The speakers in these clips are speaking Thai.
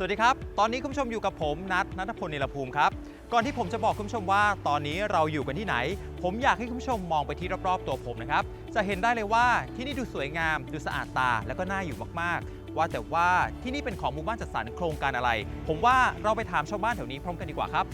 สวัสดีครับ ตอนนี้คุณผู้ชมอยู่กับผมนัทนัทพลนิรภูมิครับ ก่อนที่ผมจะบอกคุณผู้ชมว่า ตอนนี้เราอยู่กันที่ไหน ผมอยากให้คุณผู้ชมมองไปที่รอบๆตัวผมนะครับ จะเห็นได้เลยว่าที่นี่ดูสวยงาม ดูสะอาดตา แล้วก็น่าอยู่มากๆ ว่าแต่ว่าที่นี่เป็นของหมู่บ้านจัดสรรโครงการอะไร ผมว่าเราไปถามชาวบ้านแถวนี้พร้อมกันดีกว่าครับ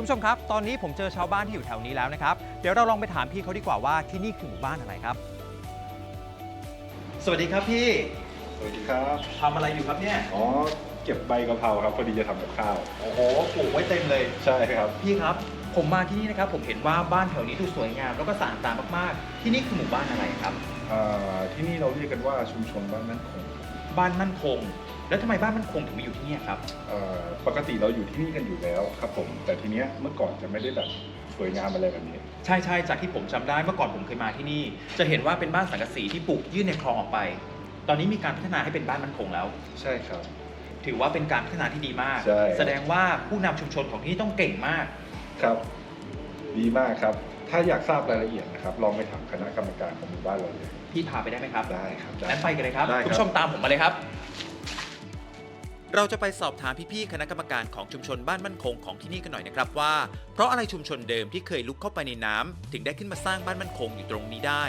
คุณผู้ชมครับ ตอนนี้ผมเจอชาวบ้านที่อยู่แถวนี้แล้วนะครับ เดี๋ยวเราลองไปถามพี่เขาดีกว่าว่าที่นี่คือหมู่บ้านอะไรครับ สวัสดีครับพี่สวัสดีครับทำอะไรอยู่ครับเนี่ย อ๋อเก็บใบกะเพราครับพอดีจะทำกับข้าว โอ้โหปลูกไว้เต็มเลย ใช่ครับ พี่ครับ ผมมาที่นี่นะครับ ผมเห็นว่าบ้านแถวนี้ดูสวยงาม แล้วก็สะอาดตามากๆ ที่นี่คือหมู่บ้านอะไรครับ อ่าที่นี่เราเรียกกันว่าชุมชนบ้านมั่นคง บ้านมั่นคง แล้วทำไมบ้านมั่นคงถึงมาอยู่ที่นี่ครับอ่าปกติเราอยู่ที่นี่กันอยู่แล้วครับผมแต่ทีเนี้ยเมื่อก่อนจะไม่ได้แบบสวยงามอะไรแบบนี้ ใช่ใช่จากที่ผมจำได้เมื่อก่อนผมเคยมาที่นี่ จะเห็นว่าเป็นบ้านสังกะสีที่ปลูกยื่นในคลองออกไป ตอนนี้มีการพัฒนาให้เป็นบ้านมั่นคงแล้ว ใช่ครับ ถือว่าเป็นการพัฒนาที่ดีมาก ใช่ แสดงว่าผู้นำชุมชนของที่นี่ต้องเก่งมาก ครับ ดีมากครับ ถ้าอยากทราบรายละเอียดนะครับลองไปถามคณะกรรมการของหมู่บ้านเราเลยพี่พาไปได้ไหมครับได้ครับได้ งั้นไปกันเลยครับได้ครับคุณผู้ชมตามผมมาเลยครับ เราจะไปสอบถามพี่ๆคณะกรรมการของชุมชนบ้านมั่นคงของที่นี่กันหน่อยนะครับว่า เพราะอะไรชุมชนเดิมที่เคยลุกเข้าไปในน้ำถึงได้ขึ้นมาสร้างบ้านมั่นคงอยู่ตรงนี้ได้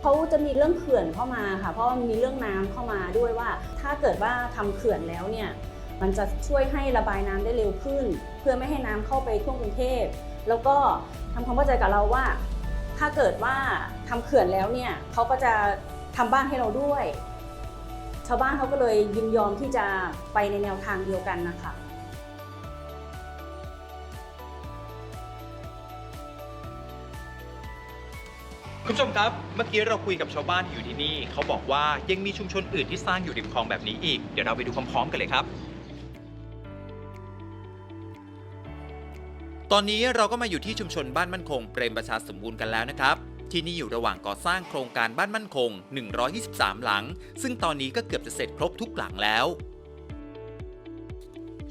เขาจะมีเรื่องเขื่อนเข้ามาค่ะ เพราะมีเรื่องน้ำเข้ามาด้วยว่า ถ้าเกิดว่าทำเขื่อนแล้วเนี่ยมันจะช่วยให้ระบายน้ำได้เร็วขึ้น เพื่อไม่ให้น้ำเข้าไปท่วมกรุงเทพแล้วก็ทำความเข้าใจกับเราว่า ถ้าเกิดว่าทำเขื่อนแล้วเนี่ยเขาก็จะทำบ้านให้เราด้วย ชาวบ้านเขาก็เลยยินยอมที่จะไปในแนวทางเดียวกันนะคะคุณผู้ชมครับ เมื่อกี้เราคุยกับชาวบ้านที่อยู่ที่นี่ เขาบอกว่ายังมีชุมชนอื่นที่สร้างอยู่ริมคลองแบบนี้อีก เดี๋ยวเราไปดูพร้อมๆกันเลยครับ ตอนนี้เราก็มาอยู่ที่ชุมชนบ้านมั่นคง เปรมประชาสมบูรณ์กันแล้วนะครับ ที่นี่อยู่ระหว่างก่อสร้างโครงการบ้านมั่นคง 123 หลัง ซึ่งตอนนี้ก็เกือบจะเสร็จครบทุกหลังแล้ว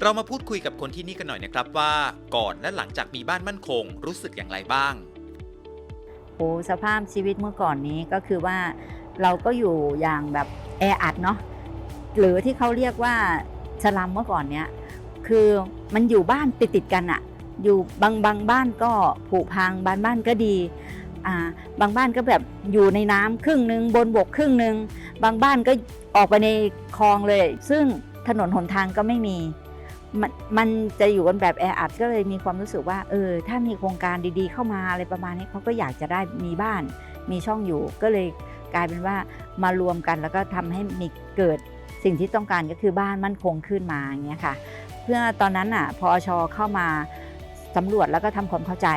เรามาพูดคุยกับคนที่นี่กันหน่อยนะครับว่า ก่อนและหลังจากมีบ้านมั่นคง รู้สึกอย่างไรบ้างโอ้สภาพชีวิตเมื่อก่อนนี้ก็คือว่าเราก็อยู่อย่างแบบแออัดเนาะหรือที่เขาเรียกว่าสลัมเมื่อก่อนเนี้ยคือมันอยู่บ้านติดติดกันอะอยู่บางบางบ้านก็ผุพังบางบ้านก็ดี บางบ้านก็แบบอยู่ในน้ำครึ่งหนึ่งบนบกครึ่งหนึ่งบางบ้านก็ออกไปในคลองเลย ซึ่งถนนหนทางก็ไม่มีมันมันจะอยู่กันแบบแออัดก็เลยมีความรู้สึกว่าเออถ้ามีโครงการดีๆ เข้ามาอะไรประมาณนี้เขาก็อยากจะได้มีบ้าน มีช่องอยู่ก็เลยกลายเป็นว่ามารวมกันแล้วก็ทำให้มีเกิดสิ่งที่ต้องการก็คือบ้านมั่นคงขึ้นมาอย่างเงี้ยค่ะ เพื่อตอนนั้นอะพอชเข้ามาสำรวจแล้วก็ทำความเข้าใจ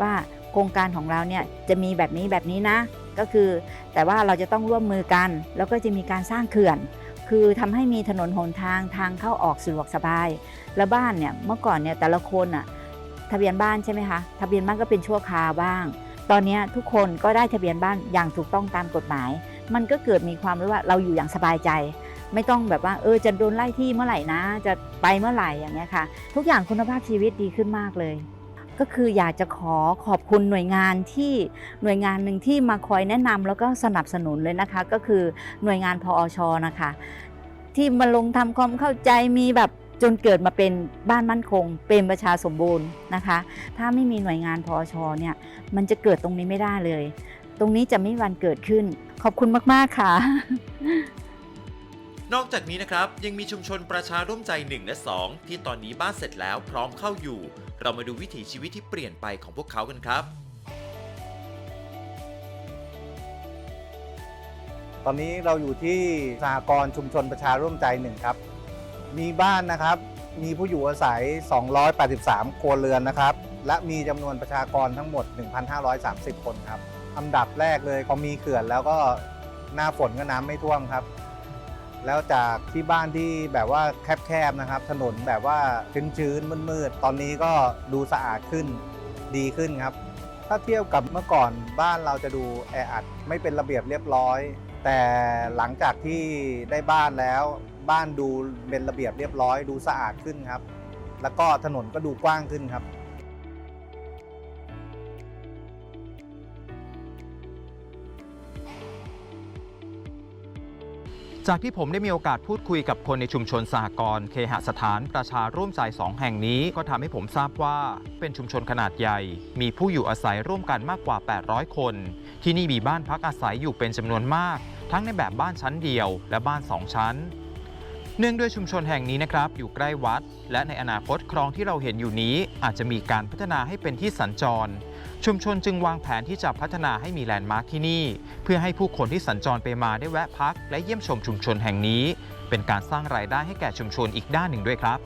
ว่า โครงการของเราเนี่ยจะมีแบบนี้แบบนี้นะ ก็คือแต่ว่าเราจะต้องร่วมมือกัน แล้วก็จะมีการสร้างเขื่อน คือทำให้มีถนนหนทางทางเข้าออกสะดวกสบาย แล้วบ้านเนี่ยเมื่อก่อนเนี่ยแต่ละคนอะทะเบียนบ้านใช่ไหมคะทะเบียนบ้านก็เป็นชั่วคราวบ้าง ตอนนี้ทุกคนก็ได้ทะเบียนบ้านอย่างถูกต้องตามกฎหมาย มันก็เกิดมีความรู้ว่าเราอยู่อย่างสบายใจไม่ต้องแบบว่าเออจะโดนไล่ที่เมื่อไหร่นะ จะไปเมื่อไหร่อย่างเงี้ยค่ะ ทุกอย่างคุณภาพชีวิตดีขึ้นมากเลย ก็คืออยากจะขอขอบคุณหน่วยงานที่หน่วยงานหนึ่งที่มาคอยแนะนำแล้วก็สนับสนุนเลยนะคะ ก็คือหน่วยงานพอชนะคะ ที่มาลงทำความเข้าใจมีแบบจนเกิดมาเป็นบ้านมั่นคง เป็นประชาสมบูรณ์นะคะ ถ้าไม่มีหน่วยงานพอชเนี่ยมันจะเกิดตรงนี้ไม่ได้เลย ตรงนี้จะไม่วันเกิดขึ้น ขอบคุณมาก ๆ ค่ะ นอกจากนี้นะครับ ยังมีชุมชนประชาร่วมใจ 1 และ 2 ที่ตอนนี้บ้านเสร็จแล้วพร้อมเข้าอยู่ เรามาดูวิถีชีวิตที่เปลี่ยนไปของพวกเขากันครับ ตอนนี้เราอยู่ที่สหกรณ์ชุมชนประชาร่วมใจหนึ่งครับ มีบ้านนะครับ มีผู้อยู่อาศัย 283 ครัวเรือนนะครับ และมีจำนวนประชากรทั้งหมด 1,530 คนครับ อันดับแรกเลยพอมีเขื่อนแล้วก็หน้าฝนก็น้ำไม่ท่วมครับ แล้วจากที่บ้านที่แบบว่าแคบๆนะครับ ถนนแบบว่าชื้นๆมืดๆตอนนี้ก็ดูสะอาดขึ้นดีขึ้นครับ ถ้าเทียบกับเมื่อก่อนบ้านเราจะดูแออัดไม่เป็นระเบียบเรียบร้อย แต่หลังจากที่ได้บ้านแล้ว บ้านดูเป็นระเบียบเรียบร้อย ดูสะอาดขึ้นครับ แล้วก็ถนนก็ดูกว้างขึ้นครับ จากที่ผมได้มีโอกาสพูดคุยกับคนในชุมชนสหกรณ์เคหสถานประชาร่วมใจสองแห่งนี้ก็ทำให้ผมทราบว่า เป็นชุมชนขนาดใหญ่ มีผู้อยู่อาศัยร่วมกันมากกว่า 800 คน ที่นี่มีบ้านพักอาศัยอยู่เป็นจำนวนมาก ทั้งในแบบบ้านชั้นเดียวและบ้านสองชั้น เนื่องด้วยชุมชนแห่งนี้นะครับ อยู่ใกล้วัด และในอนาคตคลองที่เราเห็นอยู่นี้ อาจจะมีการพัฒนาให้เป็นที่สัญจร ชุมชนจึงวางแผนที่จะพัฒนาให้มีแลนด์มาร์คที่นี่ เพื่อให้ผู้คนที่สัญจรไปมาได้แวะพัก และเยี่ยมชมชุมชนแห่งนี้ เป็นการสร้างรายได้ให้แก่ชุมชนอีกด้านหนึ่งด้วยครับ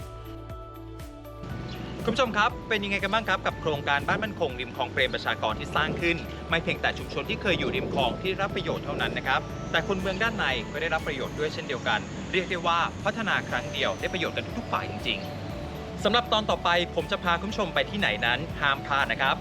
คุณผู้ชมครับ เป็นยังไงกันบ้างครับกับโครงการบ้านมั่นคงริมคลองเปรมประชากรที่สร้างขึ้น ไม่เพียงแต่ชุมชนที่เคยอยู่ริมคลองที่รับประโยชน์เท่านั้นนะครับ แต่คนเมืองด้านในก็ได้รับประโยชน์ด้วยเช่นเดียวกัน เรียกได้ว่าพัฒนาครั้งเดียวได้ประโยชน์กันทุกๆฝ่ายจริง ๆสำหรับตอนต่อไปผมจะพาคุณผู้ชมไปที่ไหนนั้นห้ามพลาดนะครับ